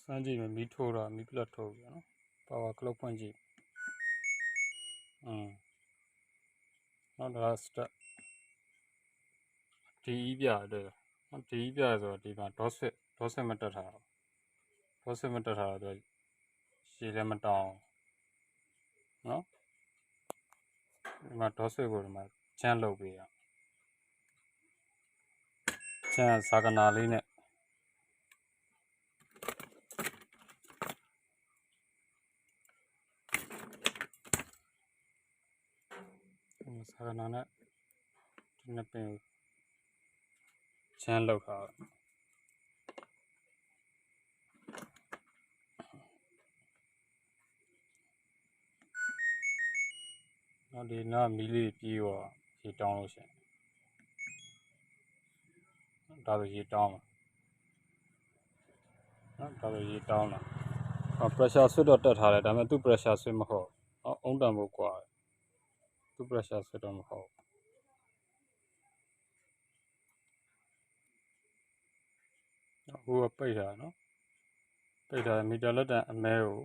စမ်းကြည့်မယ်မီးထိုးတာမီးပလက်ထိုးပြီနော်ပါဝါကလုတ်ဖွင့်ကြည့်อืมနောက်ဒါစတက်ဒီဤပြတဲ့နော်ဒီဤပြဆိုတော့ဒီမှာဒေါ့စစ်ဒေါ့စစ်မတက်ထားတော့ဒေါ့စစ်မတက်ထားတော့ရှည်လည်းမတောင်းနော်ဒီမှာဒေါ့စစ်ကိုဒီမှာချမ်းလုပ်ပေးရချမ်းဇာကနာလေးနဲ့ ဆာရနာနဲ့ဒီနှစ်ပင်ကိုချမ်းလောက်တာနောက်ဒီနားမီလေးပြေးတော့ရေတောင်းလို့ရှိရင်ဒါဆိုရေတောင်းလာနော်ဒါဆိုရေတောင်းလာ pressure switch တော့တက်ထားတယ်ဒါပေမဲ့သူ့ pressure switch မဟုတ်အောင်အုံးတန်ဖို့ကွာတယ် သူ့ pressure switch တော့မဟုတ်အခုကပိတ်ထားတယ်နော်ပိတ်ထားတယ်မီတာလက်တန်အမဲကို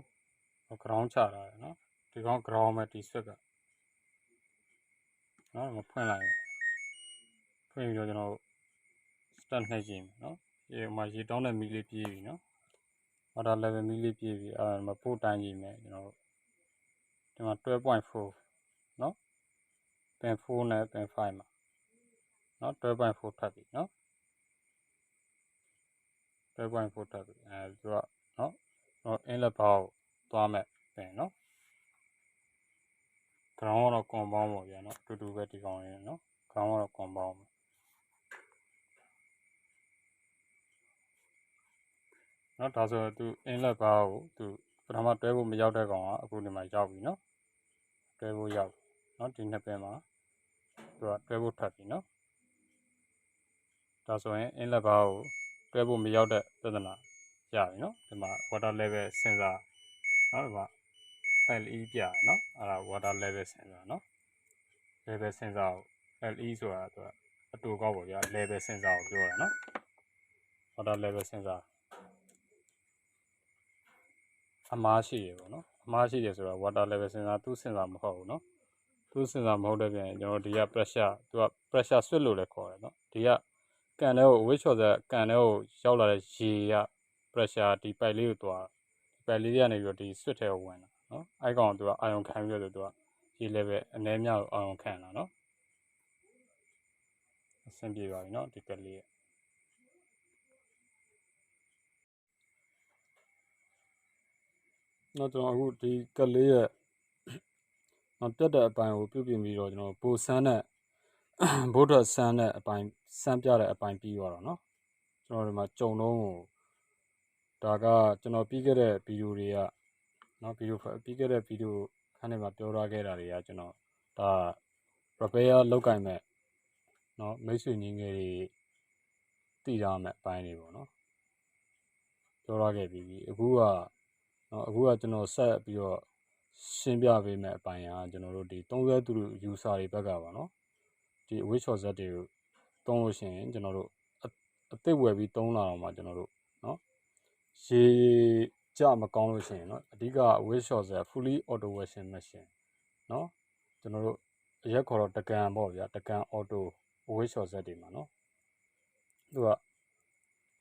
ground ချထားတယ်နော်ဒီကောင် ground မဲ့ဒီ switch ကနော်မဖွင့်လိုက်ဘူးဖွင့်ပြီးတော့ကျွန်တော် start နှိပ်ကြည့်မယ်နော်ဒီမှာရေတောင်းတဲ့မီးလေးပြေးပြီနော် water level မီးလေးပြေးပြီအဲမပို့တိုင်းကြည့်မယ်ကျွန်တော်ဒီမှာ12.4 နော် pin 4နဲ့ pin 5မှာနော်12.4ထပ်ပြီနော်12.4ထပ်ပြီအဲသူကနော်တော့ inlet bar ကိုသွားမယ် pin နော် ground ကတော့ compound ပေါ့ဗျာနော်အတူတူပဲဒီကောင်ရင်းနော် ground ကတော့ compound ပဲနော်ဒါဆိုသူ inlet bar ကိုသူပထမတွဲဖို့မရောက်တဲ့ကောင်ကအခုဒီမှာရောက်ပြီနော်တွဲဖို့ရောက် နော်ဒီနှစ်ပင်မှာသူကတွဲဖို့ထပ်ပြီနော်ဒါဆိုရင် inlet bar ကိုတွဲဖို့မရောက်တဲ့ပြဿနာရပြီနော်ဒီမှာ water level sensor နော်ဒီမှာ LE ပြရနော်အဲ့ဒါ water level sensor နော် level sensor ကို LE ဆိုတာသူကအတူကောက်ပေါ့ဗျာ level sensor ကိုပြောတာနော် water level sensor အမားရှိရပေါ့နော်အမားရှိရဆိုတော့ water level sensor သူ့ sensor မဟုတ်ဘူးနော် သူ့ sensor မဟုတ်တဲ့ပြင်ကျွန်တော်ဒီက pressure သူက pressure switch လို့လည်းခေါ်တယ်နော်ဒီကကန်တဲ့ကို weight shot တဲ့ကန်တဲ့ကိုရောက်လာတဲ့ရေက pressure ဒီ pipe လေးကိုသွားဒီ pipe လေးကနေပြီးတော့ဒီ switch ထဲကိုဝင်တာနော်အဲ့ကောင်ကသူကအာရုံခံပြီးတော့သူကရေ level အနည်းများကိုအာရုံခံတာနော်အဆင်ပြေပါပြီနော်ဒီကက်လေးနော်ကျွန်တော်အခုဒီကက်လေးရဲ့ နော်ပြတ်တဲ့အပိုင်းကိုပြုတ်ပြင်ပြီးတော့ကျွန်တော်ပိုဆန်းတဲ့ဘိုးထွက်ဆန်းတဲ့အပိုင်းဆန်းပြတဲ့အပိုင်းပြီးသွားတော့နော်ကျွန်တော်ဒီမှာကြုံတော့ကိုဒါကကျွန်တော်ပြီးခဲ့တဲ့ဗီဒီယိုတွေကနော်ဗီဒီယိုပြီးခဲ့တဲ့ဗီဒီယိုခန်းထဲမှာပြောထားခဲ့တာတွေကကျွန်တော်ဒါ repair လောက်ကင်မဲ့နော်မိတ်ဆွေညီငယ်တွေတည်ရမယ်အပိုင်းတွေပေါ့နော်ပြောထားခဲ့ပြီးပြီအခုကနော်အခုကကျွန်တော်ဆက်ပြီးတော့ ရှင်းပြပေးမယ်အပိုင်းကကျွန်တော်တို့ဒီ30သူ user တွေဘက်ကပါနော်ဒီ wait short set တွေကိုတုံးလို့ရှိရင်ကျွန်တော်တို့အသစ်ဝယ်ပြီးတုံးလာတော့မှကျွန်တော်တို့နော်ရေကြမကောင်းလို့ရှိရင်နော်အဓိက wait short set fully auto washing machine နော်ကျွန်တော်တို့အရက်ခေါ်တော့တကန်ပေါ့ဗျာတကန် auto wait short set တွေမှာနော်သူက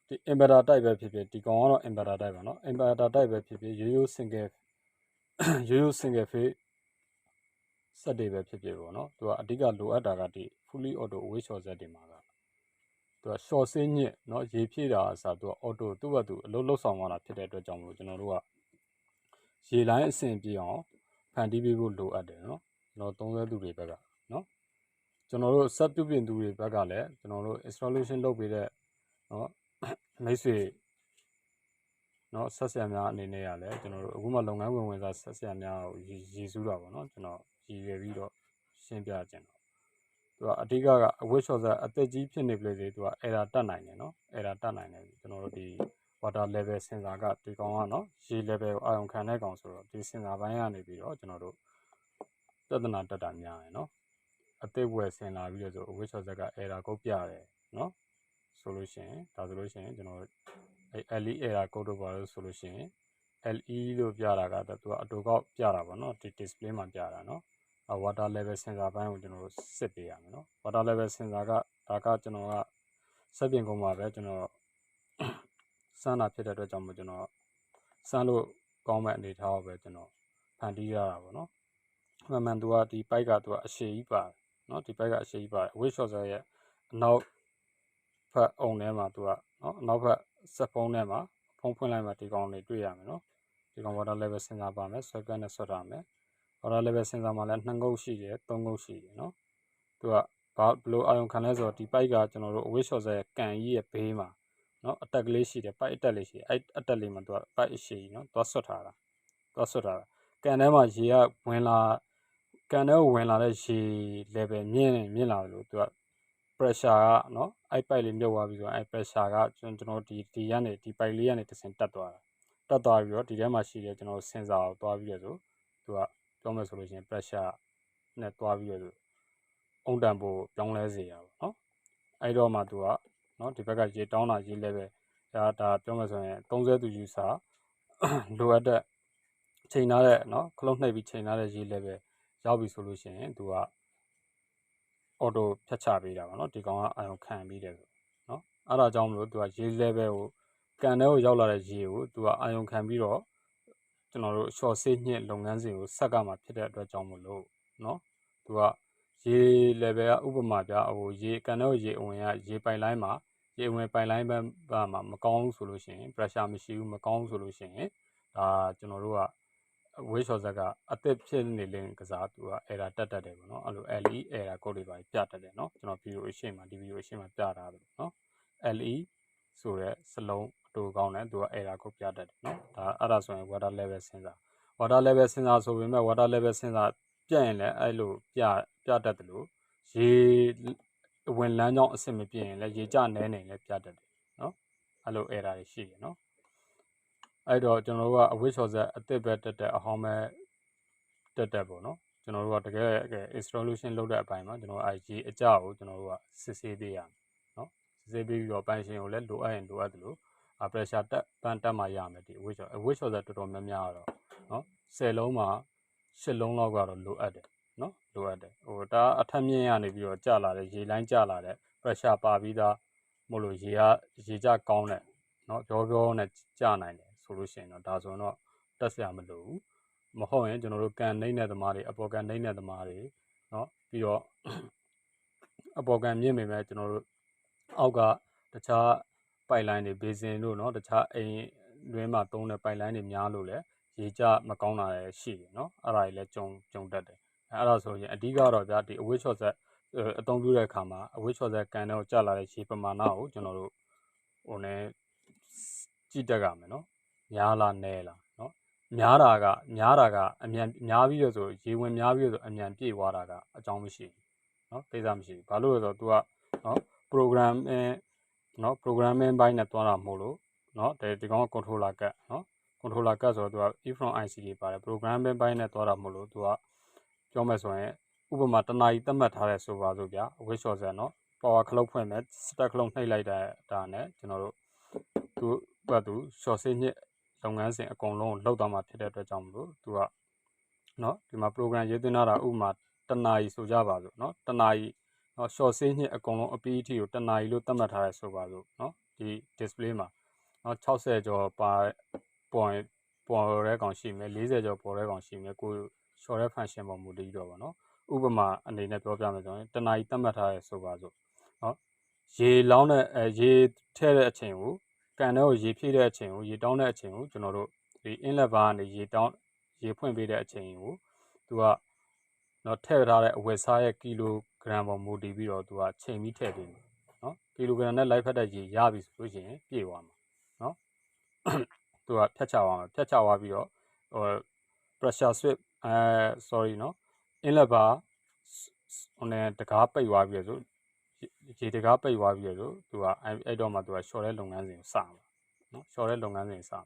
ဒီ inverter type ပဲဖြစ်ဖြစ်ဒီကောင်ကတော့ inverter type ပါနော် inverter type ပဲဖြစ်ဖြစ်ရိုးရိုး single ရိုးရိုး single phase စက်တွေပဲဖြစ်ဖြစ်ပေါ့နော်သူကအဓိကလိုအပ်တာကဒီ fully auto weight short set တွေမှာကသူက short စင်းညစ်เนาะရေဖြည့်တာအစားသူက auto သူ့ဘက်သူအလုပ်လုပ်ဆောင်ရတာဖြစ်တဲ့အတွက်ကြောင့်မလို့ကျွန်တော်တို့ကရေလိုင်းအဆင်ပြေအောင်ဖန်တီးပေးဖို့လိုအပ်တယ်เนาะကျွန်တော်သုံးစွဲသူတွေဘက်ကเนาะကျွန်တော်တို့စက်ပြုပြင်သူတွေဘက်ကလည်းကျွန်တော်တို့ installation လုပ်ပေးတဲ့เนาะမိတ်ဆွေ နော်ဆက်ဆရာများအနေနဲ့ကလည်းကျွန်တော်တို့အခုမှလုပ်ငန်းဝင်ဝင်စားဆက်ဆရာများကိုရည်စူးတာပေါ့နော်ကျွန်တော်ရည်ရွယ်ပြီးတော့ရှင်းပြခြင်းတော့သူကအဓိကကအဝတ်လျှော်စားအသက်ကြီးဖြစ်နေပြီလေသူက error တက်နိုင်တယ်နော် error တက်နိုင်တယ်ကျွန်တော်တို့ဒီ water level sensor ကဒီကောင်ကနော်ရေ level ကိုအာရုံခံတဲ့ကောင်ဆိုတော့ဒီ sensor ဘိုင်းကနေပြီးတော့ကျွန်တော်တို့ပြဿနာတက်တာများတယ်နော်အသက်ဝယ်ဆင်လာပြီးတော့ဆိုအဝတ်လျှော်စားက error ကိုပြရတယ်နော်ဆိုလို့ရှိရင်ဒါဆိုလို့ရှိရင်ကျွန်တော် အဲ LE error code တို့ပါလို့ဆိုလို့ရှိရင် LE လို့ပြတာကသူကအတူကောက်ပြတာပေါ့နော်ဒီ display မှာပြတာနော်အ water level sensor ဘိုင်းကိုကျွန်တော်တို့စစ်ပေးရမယ်နော် water level sensor ကဒါကကျွန်တော်ကစက်ပြင်ကုန်းမှာပဲကျွန်တော်စမ်းတာဖြစ်တဲ့အတွက်ကြောင့်မို့ကျွန်တော်စမ်းလို့ကောင်းမဲ့အနေထားကိုပဲကျွန်တော်ဖန်တီးရတာပေါ့နော်မှန်မှန်သူကဒီ pipe ကသူကအရှည်ကြီးပါတယ်နော်ဒီ pipe ကအရှည်ကြီးပါတယ် weight shorter ရဲ့အနောက်ဖက်အုံထဲမှာသူကနော်အနောက်ဖက် စက်ဖုံးထဲမှာဖုံးဖွင့်လိုက်မှဒီကောင်တွေတွေ့ရမယ်နော်ဒီကောင် water level sensor ပါမယ် swag နဲ့ဆွတ်ထားမယ် water level sensor မှာလည်း2ငုတ်ရှိတယ်3ငုတ်ရှိတယ်နော်သူကဘာဘလို့အာရုံခံလဲဆိုတော့ဒီ pipe ကကျွန်တော်တို့ weight shorter ရဲ့ကန်ကြီးရဲ့ဘေးမှာနော်အတက်ကလေးရှိတယ် pipe အတက်လေးရှိတယ်အဲ့အတက်လေးမှာသူက pipe အရှိကြီးနော်သွားဆွတ်ထားတာသွားဆွတ်ထားတာကန်ထဲမှာရေကဝင်လာကန်ထဲကိုဝင်လာတဲ့ရေ level မြင့်မြင့်လာတယ်လို့သူက pressure ကနော်အဲ့ pipe လေးမြုပ်သွားပြီဆိုတော့အဲ့ pressure ကကျွန်တော်တို့ဒီဒီကနေဒီ pipe လေးကနေတစ်ဆင့်တက်သွားတာတက်သွားပြီးတော့ဒီထဲမှာရှိတဲ့ကျွန်တော်တို့ sensor ကိုသွားပြီးရဆိုသူကပြောမယ်ဆိုလို့ရှိရင် pressure နဲ့သွားပြီးရဆိုအုံတန်ဖို့ပြောင်းလဲစေရပါတော့နော်အဲ့တော့မှသူကနော်ဒီဘက်ကရေတောင်းတာရေ level ဒါဒါပြောမယ်ဆိုရင်30သူ user လိုအပ်တဲ့ချိန်ထားတဲ့နော်ခလုံးနှိပ်ပြီးချိန်ထားတဲ့ရေ level ရောက်ပြီဆိုလို့ရှိရင်သူက အော်တိုဖြတ်ချပေးတာပါနော်ဒီကောင်ကအာရုံခံပြီးတယ်ဆိုနော်အဲ့ဒါကြောင့်မလို့သူကရေ level ကိုကန်ထဲကိုရောက်လာတဲ့ရေကိုသူကအာရုံခံပြီးတော့ကျွန်တော်တို့ short ဆေးညှစ်လုပ်ငန်းစဉ်ကိုဆက်ကမှဖြစ်တဲ့အတွက်ကြောင့်မလို့နော်သူကရေ level ကဥပမာပြဟိုရေကန်ထဲကိုရေအဝင်ကရေပိုင်လိုင်းမှာရေအဝင်ပိုင်လိုင်းဘက်မှာမကောင်းဘူးဆိုလို့ရှိရင် pressure မရှိဘူးမကောင်းဘူးဆိုလို့ရှိရင်ဒါကျွန်တော်တို့က ဝေးလျှော်ဇက်ကအသက်ဖြစ်နေလင်းကစားသူက error တက်တက်တယ်ပေါ့နော်အဲ့လို LE error code တွေပါပြတတ်တယ်နော်ကျွန်တော် video အရှင်းမှာဒီ video အရှင်းမှာပြထားတယ်နော် LE ဆိုတဲ့စလုံးအတူကောင်းတယ်သူက error code ပြတတ်တယ်နော်ဒါအဲ့ဒါဆိုရင် water level sensor water level sensor ဆိုပေမဲ့ water level sensor ပြတ်ရင်လည်းအဲ့လိုပြပြတတ်တယ်လို့ရေဝင်လမ်းကြောင်းအဆင်မပြေရင်လည်းရေကျနဲနေလည်းပြတတ်တယ်နော်အဲ့လို error တွေရှိတယ်နော် အဲ့တော့ကျွန်တော်တို့ကအဝိချော်ဆက်အသစ်ပဲတက်တက်အဟောင်းပဲတက်တက်ပေါ့နော်ကျွန်တော်တို့ကတကယ် installation လုပ်တဲ့အပိုင်းမှာကျွန်တော် IG အကြကိုကျွန်တော်တို့ကစစ်ဆေးပေးရမယ်နော်စစ်ဆေးပေးပြီးတော့ပိုင်ရှင်ကိုလည်းလိုအပ်ရင်လိုအပ်တယ်လို့ pressure တက်ပန်တက်မှရမယ်ဒီအဝိချော်အဝိချော်ဆက်တော်တော်များများတော့နော်10လုံးမှာ10လုံးလောက်ကတော့လိုအပ်တယ်နော်လိုအပ်တယ်ဟိုဒါအထက်မြင့်ရနေပြီးတော့ကျလာတဲ့ရေလိုင်းကျလာတဲ့ pressure ပါပြီးသားမို့လို့ရေကရေကျကောင်းတဲ့နော်ပြောပြောနဲ့ကျနိုင်တယ် ဆိုလို့ရှိရင်တော့ဒါဆိုရင်တော့တက်စရာမလိုဘူးမဟုတ်ရင်ကျွန်တော်တို့ကန်နှိမ့်တဲ့သမားတွေအပေါ်ကန်နှိမ့်တဲ့သမားတွေเนาะပြီးတော့အပေါ်ကန်မြင့်ပေမဲ့ကျွန်တော်တို့အောက်ကတခြားပိုက်လိုင်းတွေဘေးစင်တို့เนาะတခြားအိမ်တွင်းမှာသုံးတဲ့ပိုက်လိုင်းတွေများလို့လဲရေကျမကောင်းတာလည်းရှိတယ်เนาะအဲ့ဒါတွေလည်းကြုံကြုံတတ်တယ်အဲ့ဒါဆိုရင်အဓိကတော့ဗျာဒီအဝိချော့ဆက်အသုံးပြုတဲ့အခါမှာအဝိချော့ဆက်ကန်တော့ကျလာတဲ့ရေပမာဏကိုကျွန်တော်တို့ဟို ਨੇ ကြည့်တတ်ကြမယ်เนาะ များလားနဲလားများတာကများတာကအမြန်များပြီးတော့ဆိုရေဝင်များပြီးတော့ဆိုအမြန်ပြေသွားတာကအကြောင်းမရှိဘူးเนาะကိစ္စမရှိဘူးဘာလို့လဲဆိုတော့ तू ကเนาะ programming เนาะ programming ဘိုင်းနဲ့တွားတာမဟုတ်လို့เนาะဒီဒီကောင်က controller ကတ်เนาะ controller ကတ်ဆိုတော့ तू က EEPROM IC တွေပါတယ် programming ဘိုင်းနဲ့တွားတာမဟုတ်လို့ तू ကပြောမယ်ဆိုရင်ဥပမာတနာရီသတ်မှတ်ထားတဲ့ဆိုပါစို့ဗျာ weight short ဆက်เนาะ power ခလုတ်ဖွင့်မယ် stack ခလုတ်နှိပ်လိုက်တဲ့ဒါနဲ့ကျွန်တော်တို့သူ့ဘတ်သူ short စစ်ညစ် လုပ်ငန်းစဉ်အကုန်လုံးကိုလောက်သွားမှာဖြစ်တဲ့အတွက်ကြောင့်မလို့သူကနော်ဒီမှာ program ရေးသွင်းထားတာဥပမာတနာရီဆိုကြပါစို့နော်တနာရီနော် short ဆေးညှစ်အကုန်လုံးအပြီးအထိကိုတနာရီလို့သတ်မှတ်ထားရဲဆိုပါစို့နော်ဒီ display မှာနော်60ကျော်ပါပေါ်ပေါ်ရဲကောင်ရှိမယ်40ကျော်ပေါ်ရဲကောင်ရှိမယ်ကို short ရဲ function ပေါ်မူတည်တော့ပါနော်ဥပမာအနေနဲ့ပြောပြမယ်ဆိုရင်တနာရီသတ်မှတ်ထားရဲဆိုပါစို့နော်ရေလောင်းတဲ့အဲရေထဲတဲ့အချိန်ကို ကန်ထဲကိုရေဖြည့်တဲ့အချိန်ကိုရေတောင်းတဲ့အချိန်ကိုကျွန်တော်တို့ဒီ inlet bar ကနေရေတောင်းရေဖွင့်ပေးတဲ့အချိန်ကိုသူကနော်ထည့်ထားတဲ့အဝတ်စားရဲ့ကီလိုဂရမ်ပေါ်မူတည်ပြီးတော့သူကချိန်ပြီးထည့်ပေးမယ်နော်ကီလိုဂရမ်နဲ့လိုက်ဖက်တဲ့ရေရပြီဆိုလို့ရှိရင်ပြည့်သွားမှာနော်သူကဖြတ်ချသွားမှာဖြတ်ချသွားပြီးတော့ဟို pressure switch အဲ sorry နော် inlet bar ဟိုနဲ့တကားပိတ်သွားပြီဆို ရေတကားပိတ်သွားပြီဆိုသူကအဲ့တော့မှသူက short တဲ့လုပ်ငန်းစဉ်ကိုစမှာနော် short တဲ့လုပ်ငန်းစဉ်စမှာ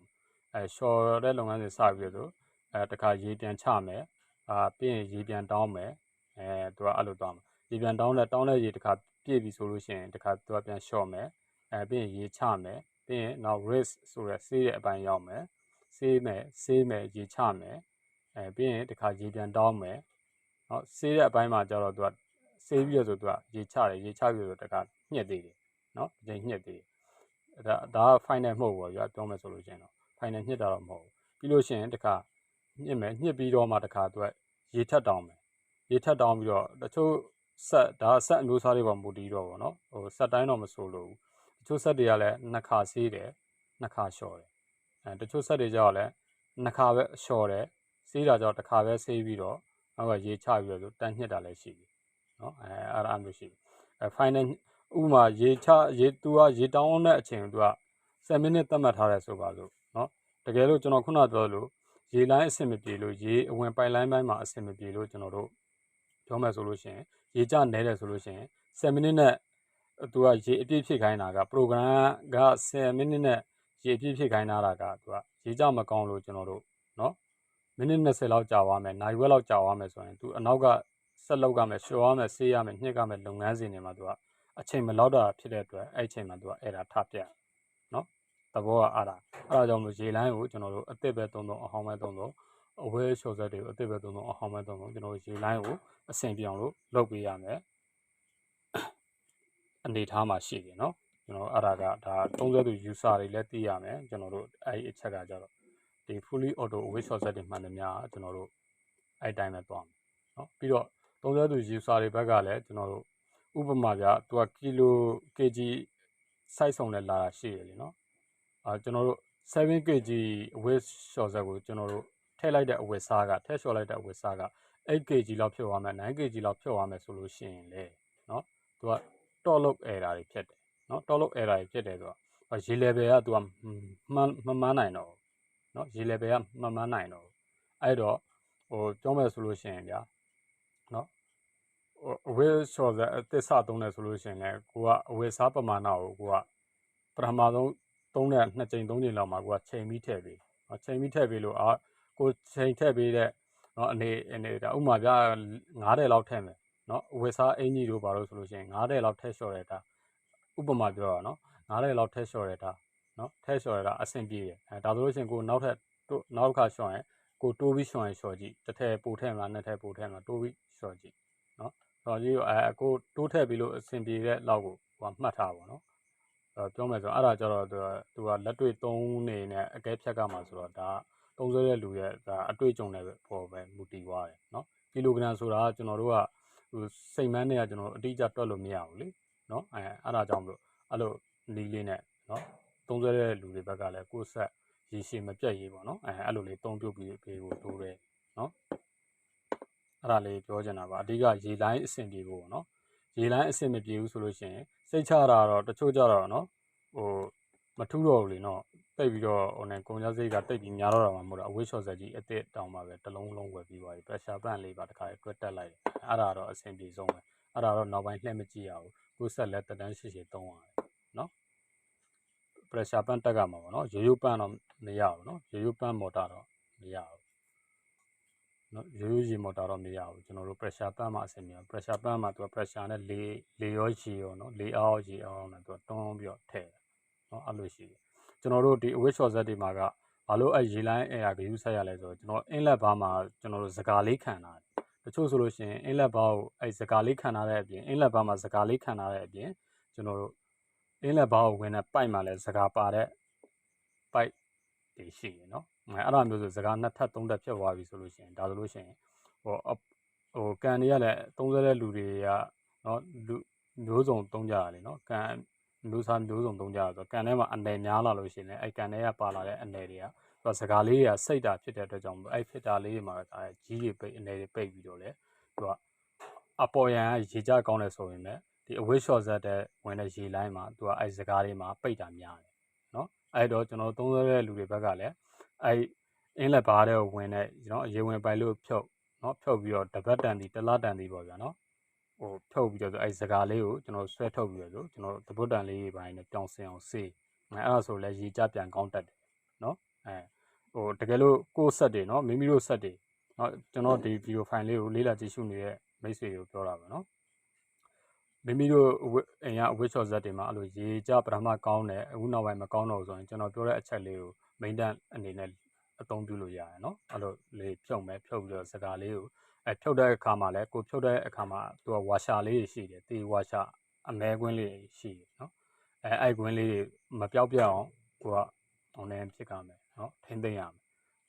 အဲ short တဲ့လုပ်ငန်းစဉ်စပြီးဆိုအဲတခါရေပြန်ချမယ်အာပြီးရင်ရေပြန်တောင်းမယ်အဲသူကအဲ့လိုတောင်းမယ်ရေပြန်တောင်းတဲ့တောင်းတဲ့ရေတခါပြည့်ပြီဆိုလို့ရှိရင်တခါသူကပြန် short မယ်အဲပြီးရင်ရေချမယ်ပြပြီးရင်နောက် risk ဆိုရယ်ဆေးရဲ့အပိုင်းရောက်မယ်ဆေးမယ်ဆေးမယ်ရေချမယ်အဲပြီးရင်တခါရေပြန်တောင်းမယ်နော်ဆေးတဲ့အပိုင်းမှာကျတော့သူက ဆေးပြီးရဆိုသူကရေချတယ်ရေချပြီးဆိုတခါညှက်သေးတယ်နော်ဒီညှက်သေးတယ်ဒါဒါက final မဟုတ်ဘူးဗျာပြောမယ်ဆိုလို့ရှိရင်တော့ final ညှက်တာတော့မဟုတ်ဘူးပြီးလို့ရှိရင်တခါညှက်မယ်ညှက်ပြီးတော့မှတခါသူကရေထက်တောင်းမယ်ရေထက်တောင်းပြီးတော့တချို့ဆက်ဒါဆက်အမျိုးအစားတွေပေါ်မူတည်တော့ဗောနော်ဟိုဆက်တိုင်းတော့မဆိုလို့တချို့ဆက်တွေကလည်းနှစ်ခါဆေးတယ်နှစ်ခါလျှော်တယ်အဲတချို့ဆက်တွေကြောက်လည်းနှစ်ခါပဲလျှော်တယ်ဆေးတာကြောင့်တစ်ခါပဲဆေးပြီးတော့နောက်ကရေချပြီးတော့တန်းညှက်တာလည်းရှိပြီ နော်အဲအဲ့ဒါမျိုးရှိပြီအဲ final ဥမာရေချရေသူကရေတောင်းတဲ့အချိန်သူက7မိနစ်သတ်မှတ်ထားတယ်ဆိုပါစို့နော်တကယ်လို့ကျွန်တော်ခုနပြောလို့ရေလိုင်းအဆင်မပြေလို့ရေအဝင်ပိုင်လိုင်းပိုင်းမှာအဆင်မပြေလို့ကျွန်တော်တို့ပြောမယ်ဆိုလို့ရှိရင်ရေကျနဲတယ်ဆိုလို့ရှိရင်7မိနစ်နဲ့သူကရေအပြည့်ဖြည့်ခိုင်းတာက program က10မိနစ်နဲ့ရေအပြည့်ဖြည့်ခိုင်းတာကသူကရေကျမကောင်းလို့ကျွန်တော်တို့နော်မိနစ်20လောက်ကြာသွားမယ်နိုင်ဝက်လောက်ကြာသွားမယ်ဆိုရင်သူအနောက်က ဆက်လောက်ကမယ်ရှော်ရမယ်ဆေးရမယ်ညှစ်ကမယ်လုပ်ငန်းစဉ်တွေမှာသူကအချိန်မလောက်တာဖြစ်တဲ့အတွက်အဲ့အချိန်မှာသူကအဲ့ဒါထပြတ်နော်သဘောကအားလားအဲ့ဒါကြောင့်မလို့ရေလိုင်းကိုကျွန်တော်တို့အစ်စ်ပဲသုံးသုံးအဟောင်းပဲသုံးသုံးအဝဲလျှော်ဆက်တွေကိုအစ်စ်ပဲသုံးသုံးအဟောင်းပဲသုံးသုံးကျွန်တော်တို့ရေလိုင်းကိုအဆင်ပြေအောင်လို့လုပ်ပေးရမယ်အနေထားမှာရှိတယ်နော်ကျွန်တော်အဲ့ဒါကဒါသုံးသက်သူ user တွေလည်းသိရမယ်ကျွန်တော်တို့အဲ့ဒီအချက်ကကြတော့ဒီ fully auto away short set တွေမှန်တယ်များကျွန်တော်တို့အဲ့တိုင်းပဲသွားမယ်နော်ပြီးတော့ သုံးသက်သူ user တွေဘက်ကလည်းကျွန်တော်တို့ဥပမာပြသူကကီလို kg size ဆောင်နဲ့လာတာရှိရလေနော်အာကျွန်တော်တို့ 7kg away short set ကိုကျွန်တော်တို့ထည့်လိုက်တဲ့အဝတ်စားကထည့်လျှော်လိုက်တဲ့အဝတ်စားက 8kg လောက်ဖြစ်သွားမယ် 9kg လောက်ဖြစ်သွားမယ်ဆိုလို့ရှိရင်လေနော်သူကတော့လုတ် error တွေဖြစ်တယ်နော်တော့လုတ် error တွေဖြစ်တယ်ဆိုတော့ရေ level ကသူကမှန်မမှန်နိုင်တော့ဘူးနော်ရေ level ကမှန်မှန်နိုင်တော့ဘူးအဲ့တော့ဟိုပြောမယ်ဆိုလို့ရှိရင်ဗျာနော်ဟို အဝေးလျှော်တဲ့အသစ်စသုံးတယ်ဆိုလို့ရှိရင်လည်းကိုကအဝေးစားပမာဏကိုကိုကပထမဆုံးသုံးတဲ့နှစ်ကြိမ်သုံးကြိမ်လောက်မှာကိုကချိန်ပြီးထည့်ပြီးနော်ချိန်ပြီးထည့်ပြီးလို့အာကိုချိန်ထည့်ပြီးတဲ့နော်အနေအနေဒါဥမာပြ90လောက်ထည့်မယ်နော်ဝက်စားအင်ကြီးတို့ဘာလို့ဆိုလို့ရှိရင်90လောက်ထည့်လျှော်ရတာဥပမာပြောတာနော်90လောက်ထည့်လျှော်ရတာနော်ထည့်လျှော်ရတာအဆင်ပြေတယ်အဲဒါဆိုလို့ရှိရင်ကိုနောက်ထပ်တို့နောက်တစ်ခါလျှော်ရင်ကိုတိုးပြီးလျှော်ရင်လျှော်ကြည့်တစ်ထည့်ပိုထည့်မလားနှစ်ထည့်ပိုထည့်မလားတိုးပြီးလျှော်ကြည့် နော်ဆိုတော့ဒီအဲကိုတိုးထည့်ပြီးလို့အဆင်ပြေတဲ့လောက်ကိုဟိုမှတ်ထားပါတော့အဲပြောမယ်ဆိုတော့အဲ့ဒါကြတော့သူကသူကလက်တွေ့သုံးနေနဲ့အကဲဖြတ်ကမှာဆိုတော့ဒါသုံးဆွဲတဲ့လူရဲ့ဒါအတွေ့အကြုံတွေပေါ်ပဲမူတည်သွားတယ်နော်ကီလိုဂရမ်ဆိုတာကျွန်တော်တို့ကဟိုစိတ်မန်းတွေကကျွန်တော်အတိအကျတွက်လို့မရဘူးလေနော်အဲအဲ့ဒါကြောင့်မလို့အဲ့လိုနီးလေးနဲ့နော်သုံးဆွဲတဲ့လူတွေဘက်ကလည်းကိုယ်ဆက်ရေရှည်မပြတ်ရေးပေါ့နော်အဲအဲ့လိုလေးသုံးပြုတ်ပြီးပေးဖို့တိုးတယ်နော် အဲ့ဒါလေးပြောချင်တာပါအဓိကရေလိုင်းအဆင်ပြေဖို့ပေါ့နော်ရေလိုင်းအဆင်မပြေဘူးဆိုလို့ရှိရင်စိတ်ချတာတော့တချို့ကြတော့နော်ဟိုမထူးတော့ဘူးလေနော်တိတ်ပြီးတော့ဟိုနဲ့ကုန်ကြစိတ်ကတိတ်ပြီးများတော့တာမှမဟုတ်တော့အဝိရှော့ဆက်ကြီးအစ်စ်တောင်းပါပဲတစ်လုံးလုံးဝယ်ပြီးသွားပြီ pressure pump လေးပါတခါတွက်တက်လိုက်တယ်အဲ့ဒါတော့အဆင်ပြေဆုံးပဲအဲ့ဒါတော့နောက်ပိုင်းလှည့်မကြည့်ရဘူးကိုယ်ဆက်လက်တန်းရှိရှိသုံးရတယ်နော် pressure pump တက်ကမှာပေါ့နော်ရိုးရိုးပန်းတော့မရဘူးနော်ရိုးရိုးပန်းမော်တာတော့မရဘူး နော်ရိုးရိုးရေမော်တာတော့မရဘူးကျွန်တော်တို့ pressure pump မှာအဆင်ပြေ pressure pump မှာသူက pressure နဲ့လေလေရောရေရောနော်လေအောက်ရေအောက်နဲ့သူကတွန်းပြီးတော့ထည့်တယ်နော်အဲ့လိုရှိတယ်ကျွန်တော်တို့ဒီ away short set တွေမှာကဘာလို့အဲရေလိုင်း air ကယူဆက်ရလဲဆိုတော့ကျွန်တော် inlet bar မှာကျွန်တော်တို့စကားလေးခံတာတချို့ဆိုလို့ရှိရင် inlet bar ကိုအဲစကားလေးခံထားတဲ့အပြင် inlet bar မှာစကားလေးခံထားတဲ့အပြင်ကျွန်တော်တို့ inlet bar ကိုဝင်တဲ့ pipe မှာလည်းစကားပါတဲ့ pipe တွေရှိရနော် အဲအဲ့ဒါမျိုးဆိုစကားနှစ်ထပ်သုံးထပ်ဖြစ်သွားပြီဆိုလို့ရှိရင်ဒါဆိုလို့ရှိရင်ဟိုဟိုကန်တွေကလည်းသုံးဆတဲ့လူတွေကနော်လူမျိုးစုံသုံးကြတာလေနော်ကန်မျိုးစားမျိုးစုံသုံးကြတာဆိုကန်ထဲမှာအနေများလာလို့ရှိရင်လည်းအဲ့ကန်ထဲကပါလာတဲ့အနေတွေကသူကစကားလေးတွေကစိတ်တာဖြစ်တဲ့အတွက်ကြောင့်အဲ့ဖြစ်တာလေးတွေမှာအဲကြီးတွေပိတ်အနေတွေပိတ်ပြီးတော့လေသူကအပေါ်ယံကရေကြကောင်းတယ်ဆိုရင်လည်းဒီအဝိရှော့ဇက်တဲ့ဝင်တဲ့ရေလိုင်းမှာသူကအဲ့စကားလေးမှာပိတ်တာများတယ်နော်အဲ့တော့ကျွန်တော်သုံးတဲ့လူတွေဘက်ကလည်း အဲ့အင်းလက်ဘားတဲ့ဝင်တဲ့နော်ရေဝင်ပိုင်လို့ဖြုတ်နော်ဖြုတ်ပြီးတော့တပတ်တန်ဒီတလားတန်ဒီပေါ့ဗျာနော်ဟိုဖြုတ်ပြီးတော့အဲ့စကားလေးကိုကျွန်တော်ဆွဲထုတ်ပြီးတော့ကျွန်တော်တပုတ်တန်လေးပိုင်းနဲ့ပြောင်းစင်အောင်စေးအဲ့ဒါဆိုလဲရေကြပြန်ကောင်းတတ်တယ်နော်အဲဟိုတကယ်လို့ကိုယ်ဆက်တွေနော်မိမိတို့ဆက်တွေနော်ကျွန်တော်ဒီဗီဒီယိုဖိုင်လေးကိုလေးလာကြည့်ရှုနေတဲ့မိတ်ဆွေတွေကိုပြောတာပါနော်မိမိတို့အဝတ်အိမ်ကအဝတ်ချော်ဇက်တွေမှာအဲ့လိုရေကြပထမကောင်းတယ်အခုနောက်ပိုင်းမကောင်းတော့ဘူးဆိုရင်ကျွန်တော်ပြောတဲ့အချက်လေးကို main တန်အနေနဲ့အသုံးပြုလို့ရတယ်နော်အဲ့လိုလေးဖြုတ်မယ်ဖြုတ်ပြီးတော့စကားလေးကိုအဲဖြုတ်တဲ့အခါမှာလည်းကိုဖြုတ်တဲ့အခါမှာသူကဝါရှာလေးတွေရှိတယ်တေဝါရှာအမဲကွင်းလေးတွေရှိတယ်နော်အဲအဲ့ကွင်းလေးတွေမပြောက်ပြက်အောင်ကိုကဟိုနေဖြစ်ကြမယ်နော်ထိမ့်သိမ့်ရမယ်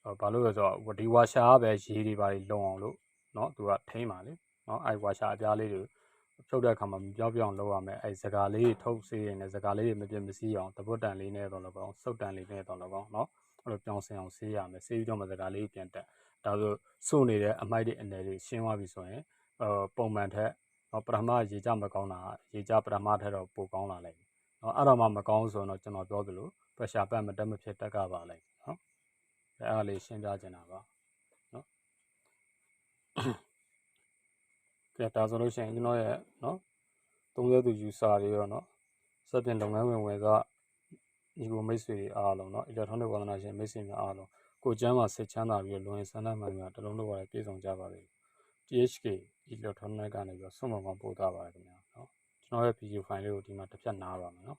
ဟောဘာလို့လဲဆိုတော့ဒီဝါရှာကပဲရေတွေပါလုံအောင်လို့နော်သူကထိမ့်ပါလေနော်အဲ့ဝါရှာအပြားလေးတွေ ဖြုတ်တဲ့အခါမှာမပြောင်းပြောင်းလုပ်ရမယ်အဲစကားလေးတွေထုတ်စေရင်လည်းစကားလေးတွေမပြတ်မစည်းအောင်တပုတ်တန်လေးနဲ့တော့လည်းကောင်းစုတ်တန်လေးနဲ့တော့လည်းကောင်းเนาะအဲ့လိုပြောင်းစင်အောင်ဆေးရမယ်ဆေးပြီးတော့မှစကားလေးပြန်တက်ဒါဆိုစုနေတဲ့အမိုက်တွေအနေတွေရှင်းသွားပြီဆိုရင်အာပုံမှန်ထက်တော့ပထမရေကြမကောင်းတာရေကြပထမထက်တော့ပိုကောင်းလာလိမ့်မယ်เนาะအဲ့တော့မှမကောင်းဆိုတော့ကျွန်တော်ပြောသလို pressure ပတ်မတက်မဖြစ်တက်ကပါလိမ့်မယ်เนาะအဲ့အားလေးရှင်းပြချင်တာပါ ကဲဒါဆိုလို့ရှိရင်ကျွန်တော်ရဲ့เนาะသုံးရသူ user တွေရောเนาะစက်ပြင်လုပ်ငန်းဝင်ဝင်ကညီကိုမိတ်ဆွေတွေအားလုံးเนาะ electronic ဝါသနာရှင်မိတ်ဆွေများအားလုံးကိုကျမ်းမှာစိတ်ချမ်းသာပြီးတော့လွန်ဆန္ဒမှန်များတလုံးလုံးပါပြည့်စုံကြပါစေ THK electronic ကနေပြီးတော့ဆုံးမကောင်းပို့ထားပါတယ်ခင်ဗျာเนาะကျွန်တော်ရဲ့ video file လေးကိုဒီမှာတစ်ဖြတ်နားပါမယ်เนาะ